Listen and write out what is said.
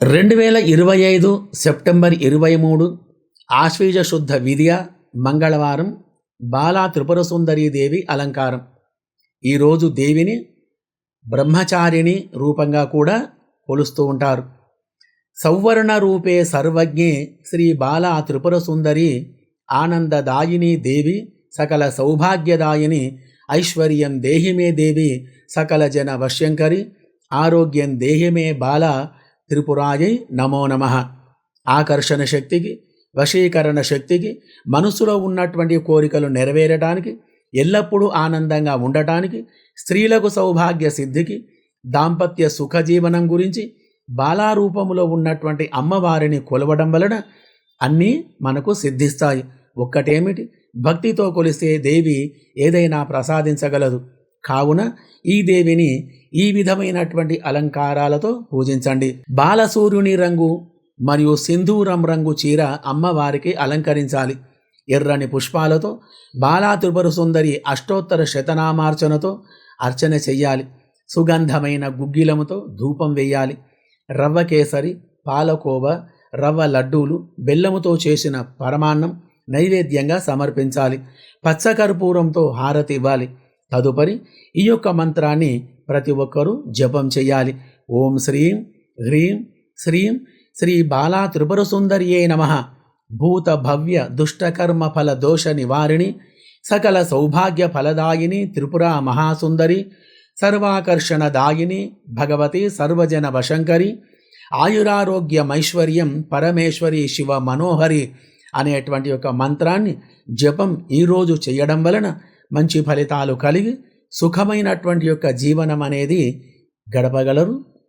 రెండు వేల ఇరవై ఐదు సెప్టెంబర్ ఇరవై మూడు ఆశ్వీజ శుద్ధ విద్య మంగళవారం బాలా త్రిపుర దేవి అలంకారం. ఈరోజు దేవిని బ్రహ్మచారిణి రూపంగా కూడా కొలుస్తూ ఉంటారు. సౌవర్ణ రూపే సర్వజ్ఞే శ్రీ బాలా త్రిపుర సుందరి ఆనందదాయిని దేవి సకల సౌభాగ్యదాయిని ఐశ్వర్యం దేహిమే దేవి సకల జన వశ్యంకరి ఆరోగ్యం దేహిమే బాల త్రిపురాయై నమో నమ. ఆకర్షణ శక్తికి వశీకరణ శక్తికి మనసులో ఉన్నటువంటి కోరికలు నెరవేరడానికి ఎల్లప్పుడూ ఆనందంగా ఉండటానికి స్త్రీలకు సౌభాగ్య సిద్ధికి దాంపత్య సుఖజీవనం గురించి బాలారూపములో ఉన్నటువంటి అమ్మవారిని కొలవడం వలన అన్నీ మనకు సిద్ధిస్తాయి. ఒక్కటేమిటి? భక్తితో కొలిస్తే దేవి ఏదైనా ప్రసాదించగలదు. కావున ఈ దేవిని ఈ విధమైనటువంటి అలంకారాలతో పూజించండి. బాలసూర్యుని రంగు మరియు సింధూరం రంగు చీర అమ్మవారికి అలంకరించాలి. ఎర్రని పుష్పాలతో బాలా త్రిపుర సుందరి అష్టోత్తర శతనామార్చనతో అర్చన చెయ్యాలి. సుగంధమైన గుగ్గిలముతో ధూపం వేయాలి. రవ్వ కేసరి పాలకోవ రవ్వ లడ్డూలు బెల్లముతో చేసిన పరమాన్నం నైవేద్యంగా సమర్పించాలి. పచ్చకర్పూరంతో హారతి ఇవ్వాలి. తదుపరి ఈ యొక్క మంత్రాన్ని ప్రతి ఒక్కరూ జపం చేయాలి. ఓం శ్రీం హ్రీం శ్రీం శ్రీ బాలా త్రిపుర సుందర్యే నమ. భూత భవ్య దుష్టకర్మ ఫల దోష నివారిణి సకల సౌభాగ్య ఫలదాయిని త్రిపుర మహాసుందరి సర్వాకర్షణదాయిని భగవతి సర్వజన వశంకరి ఆయురారోగ్యమైశ్వర్యం పరమేశ్వరి శివ మనోహరి అనేటువంటి యొక్క మంత్రాన్ని జపం ఈరోజు చేయడం వలన మంచి ఫలితాలు కలిగి సుఖమైనటువంటి యొక్క జీవనం అనేది గడపగలరు.